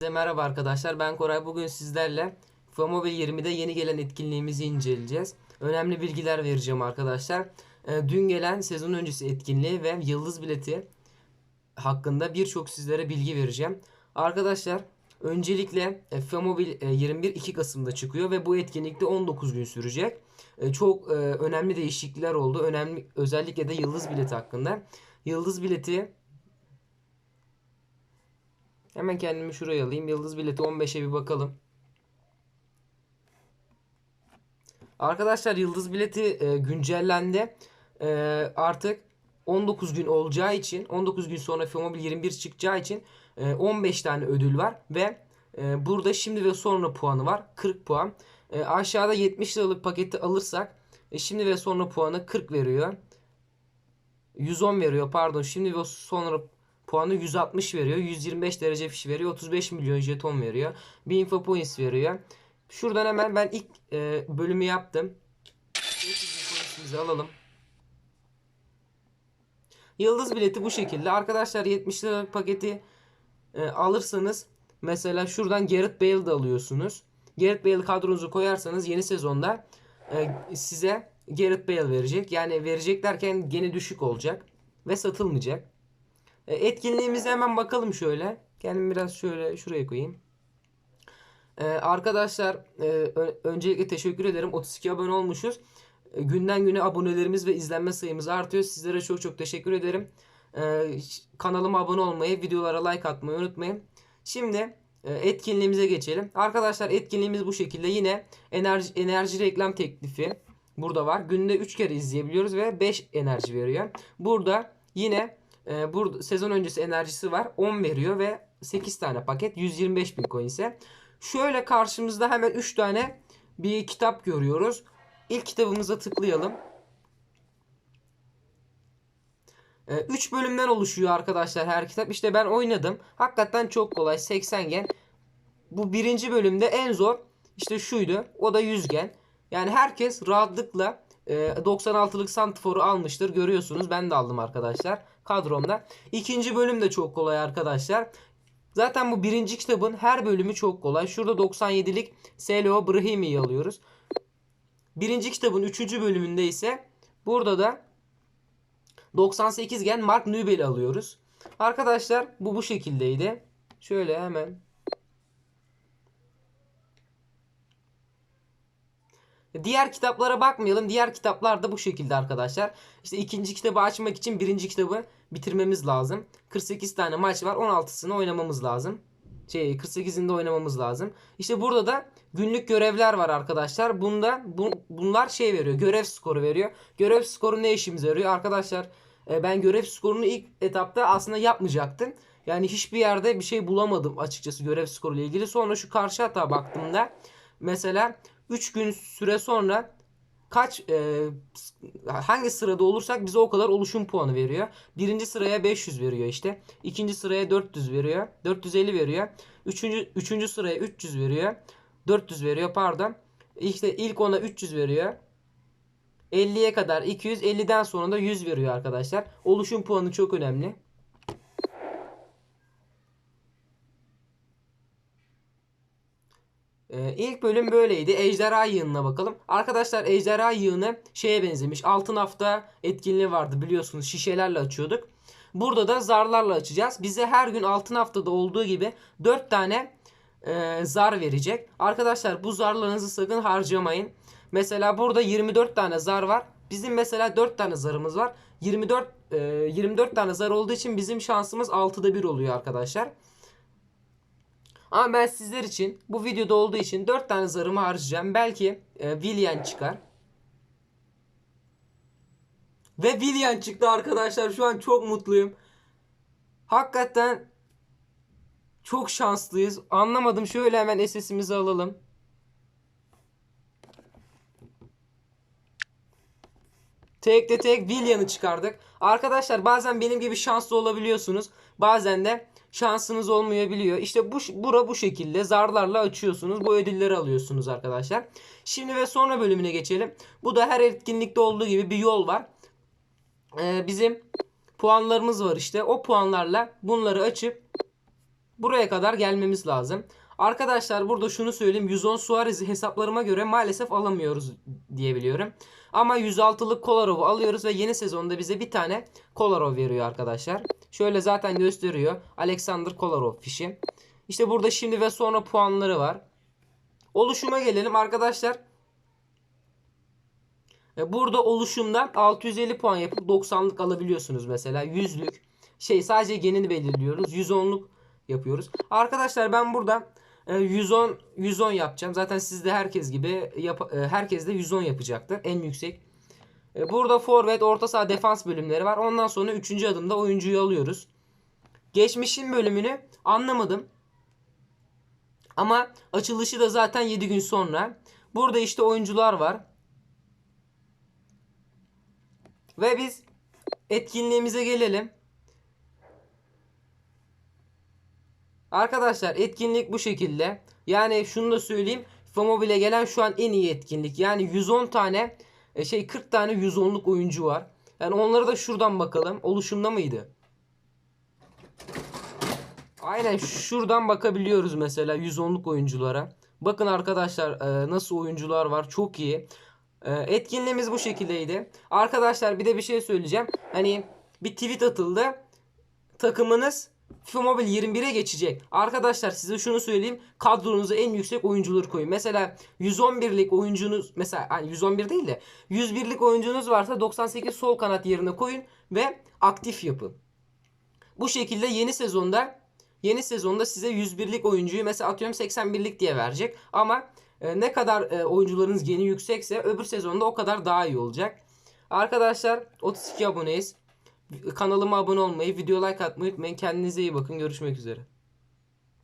Herkese merhaba arkadaşlar. Ben Koray. Bugün sizlerle FAMOBIL 20'de yeni gelen etkinliğimizi inceleyeceğiz. Önemli bilgiler vereceğim arkadaşlar. Ee, Dün gelen sezon öncesi etkinliği ve yıldız bileti hakkında birçok sizlere bilgi vereceğim. Arkadaşlar öncelikle FAMOBIL e, 21 2 Kasım'da çıkıyor ve bu etkinlikte 19 gün sürecek. E, Çok e, önemli değişiklikler oldu. Önemli özellikle de yıldız bileti hakkında. Yıldız bileti Hemen kendimi şuraya alayım. Yıldız bileti 15'e bir bakalım. Arkadaşlar yıldız bileti e, güncellendi. E, artık 19 gün olacağı için 19 gün sonra Filmobil 21 çıkacağı için e, 15 tane ödül var ve e, burada şimdi ve sonra puanı var 40 puan. E, aşağıda 70 liralık paketi alırsak e, şimdi ve sonra puanı 40 veriyor. 110 veriyor pardon şimdi ve sonra puanı 160 veriyor. 125 derece fiş veriyor. 35 milyon jeton veriyor. Bir info points veriyor. Şuradan hemen ben ilk e, bölümü yaptım. Points'imizi alalım. Yıldız bileti bu şekilde. Arkadaşlar 70 lira paketi e, alırsanız mesela şuradan Gareth Bale de alıyorsunuz. Gareth Bale kadronuzu koyarsanız yeni sezonda e, size Gareth Bale verecek. Yani verecek derken gene düşük olacak ve satılmayacak. E, Etkinliğimize hemen bakalım şöyle. Kendimi biraz şöyle şuraya koyayım. E, arkadaşlar e, öncelikle teşekkür ederim. 32 abone olmuşuz. Günden güne abonelerimiz ve izlenme sayımız artıyor. Sizlere çok çok teşekkür ederim. Kanalıma abone olmayı, videolara like atmayı unutmayın. Şimdi etkinliğimize geçelim. Arkadaşlar etkinliğimiz bu şekilde. Yine enerji enerji reklam teklifi burada var. Günde 3 kere izleyebiliyoruz ve 5 enerji veriyor. Burada yine ee, burada sezon öncesi enerjisi var. 10 veriyor ve 8 tane paket 125 bin coin ise. Şöyle karşımızda hemen 3 tane bir kitap görüyoruz. İlk kitabımıza tıklayalım. 3 bölümden oluşuyor arkadaşlar her kitap. İşte ben oynadım. Hakikaten çok kolay. 80 gen. Bu birinci bölümde en zor işte şuydu. O da 100 gen. Yani herkes rahatlıkla e, 96'lık santiforu almıştır. Görüyorsunuz ben de aldım arkadaşlar kadromda. İkinci bölüm de çok kolay arkadaşlar. Zaten bu birinci kitabın her bölümü çok kolay. Şurada 97'lik Selo Brahimi'yi alıyoruz. Birinci kitabın üçüncü bölümünde ise burada da 98 gen Mark Nübel'i alıyoruz. Arkadaşlar bu bu şekildeydi. Şöyle hemen Diğer kitaplara bakmayalım. Diğer kitaplar da bu şekilde arkadaşlar. İşte ikinci kitabı açmak için birinci kitabı bitirmemiz lazım. 48 tane maç var. 16'sını oynamamız lazım. Şey 48'inde oynamamız lazım. İşte burada da günlük görevler var arkadaşlar. Bunda bu, bunlar şey veriyor. Görev skoru veriyor. Görev skoru ne işimize yarıyor? Arkadaşlar e, ben görev skorunu ilk etapta aslında yapmayacaktım. Yani hiçbir yerde bir şey bulamadım açıkçası görev skoru ile ilgili. Sonra şu karşı hata baktığımda mesela 3 gün süre sonra kaç e, hangi sırada olursak bize o kadar oluşum puanı veriyor. Birinci sıraya 500 veriyor işte. İkinci sıraya 400 veriyor. 450 veriyor. Üçüncü, üçüncü sıraya 300 veriyor. 400 veriyor pardon. İşte ilk ona 300 veriyor. 50'ye kadar 200, 50'den sonra da 100 veriyor arkadaşlar. Oluşum puanı çok önemli. Ee, ilk bölüm böyleydi. Ejderha yığınına bakalım. Arkadaşlar ejderha yığını şeye benzemiş. Altın hafta etkinliği vardı biliyorsunuz. Şişelerle açıyorduk. Burada da zarlarla açacağız. Bize her gün altın haftada olduğu gibi 4 tane e, zar verecek. Arkadaşlar bu zarlarınızı sakın harcamayın. Mesela burada 24 tane zar var. Bizim mesela 4 tane zarımız var. 24 e, 24 tane zar olduğu için bizim şansımız 6'da 1 oluyor arkadaşlar. Ama ben sizler için bu videoda olduğu için 4 tane zarımı harcayacağım. Belki e, Willian çıkar. Ve Willian çıktı arkadaşlar. Şu an çok mutluyum. Hakikaten çok şanslıyız. Anlamadım. Şöyle hemen SS'imizi alalım. Tekte tek Willian'ı çıkardık. Arkadaşlar bazen benim gibi şanslı olabiliyorsunuz. Bazen de şansınız olmayabiliyor. İşte bu bura bu şekilde zarlarla açıyorsunuz. Bu ödülleri alıyorsunuz arkadaşlar. Şimdi ve sonra bölümüne geçelim. Bu da her etkinlikte olduğu gibi bir yol var. Ee, bizim puanlarımız var işte. O puanlarla bunları açıp Buraya kadar gelmemiz lazım. Arkadaşlar burada şunu söyleyeyim. 110 Suarez'i hesaplarıma göre maalesef alamıyoruz diyebiliyorum. Ama 106'lık Kolarov'u alıyoruz ve yeni sezonda bize bir tane Kolarov veriyor arkadaşlar. Şöyle zaten gösteriyor. Alexander Kolarov fişi. İşte burada şimdi ve sonra puanları var. Oluşuma gelelim arkadaşlar. E, Burada oluşumdan 650 puan yapıp 90'lık alabiliyorsunuz mesela. 100'lük şey sadece genini belirliyoruz. 110'luk yapıyoruz. Arkadaşlar ben burada 110 110 yapacağım. Zaten siz de herkes gibi yap, e, herkes de 110 yapacaktır. En yüksek. E, Burada forvet, orta saha, defans bölümleri var. Ondan sonra 3. adımda oyuncuyu alıyoruz. Geçmişin bölümünü anlamadım. Ama açılışı da zaten 7 gün sonra. Burada işte oyuncular var. Ve biz etkinliğimize gelelim. Arkadaşlar etkinlik bu şekilde. Yani şunu da söyleyeyim. FIFA Mobile'e gelen şu an en iyi etkinlik. Yani 110 tane e, şey 40 tane 110'luk oyuncu var. Yani onlara da şuradan bakalım. Oluşumda mıydı? Aynen şuradan bakabiliyoruz mesela 110'luk oyunculara. Bakın arkadaşlar e, nasıl oyuncular var. Çok iyi. E, etkinliğimiz bu şekildeydi. Arkadaşlar bir de bir şey söyleyeceğim. Hani bir tweet atıldı. Takımınız FIFA Mobile 21'e geçecek. Arkadaşlar size şunu söyleyeyim. Kadronuza en yüksek oyuncuları koyun. Mesela 111'lik oyuncunuz mesela hani 111 değil de 101'lik oyuncunuz varsa 98 sol kanat yerine koyun ve aktif yapın. Bu şekilde yeni sezonda yeni sezonda size 101'lik oyuncuyu mesela atıyorum 81'lik diye verecek. Ama e, ne kadar e, oyuncularınız geni yüksekse öbür sezonda o kadar daha iyi olacak. Arkadaşlar 32 aboneyiz. Kanalıma abone olmayı, video like atmayı unutmayın. Kendinize iyi bakın. Görüşmek üzere.